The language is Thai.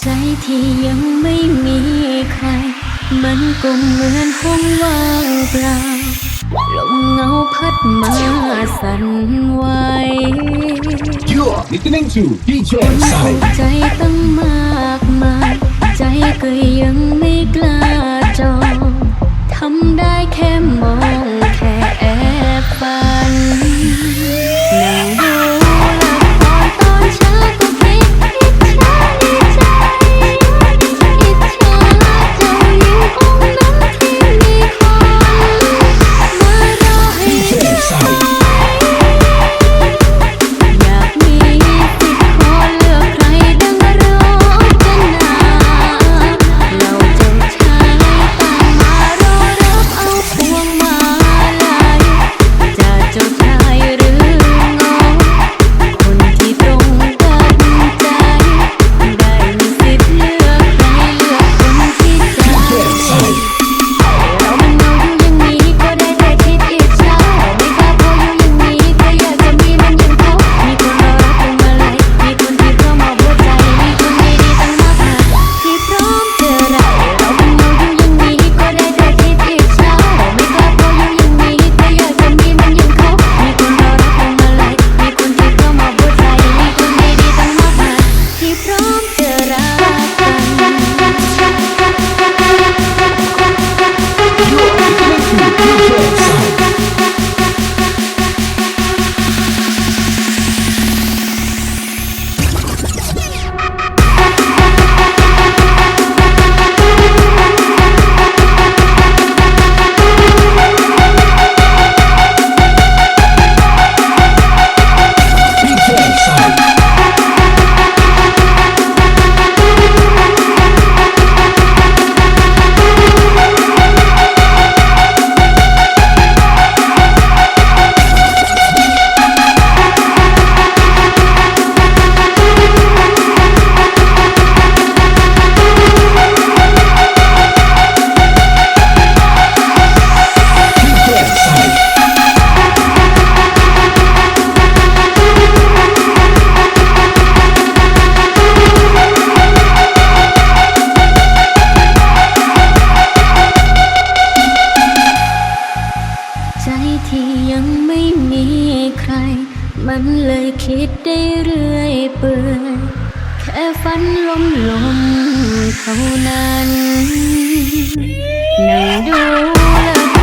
ใจที่ยังไม่มีใคร มันก็เหมือนห้องว่างเปล่าลมเงาพัดมาสั่นไหว You're listening to DJ ใจตั้งมากมาย ใจก็ยังไม่กล้า เรื่อยเปื่อยแค่ฝันลมลมเท่านั้นหนึ่งดูแล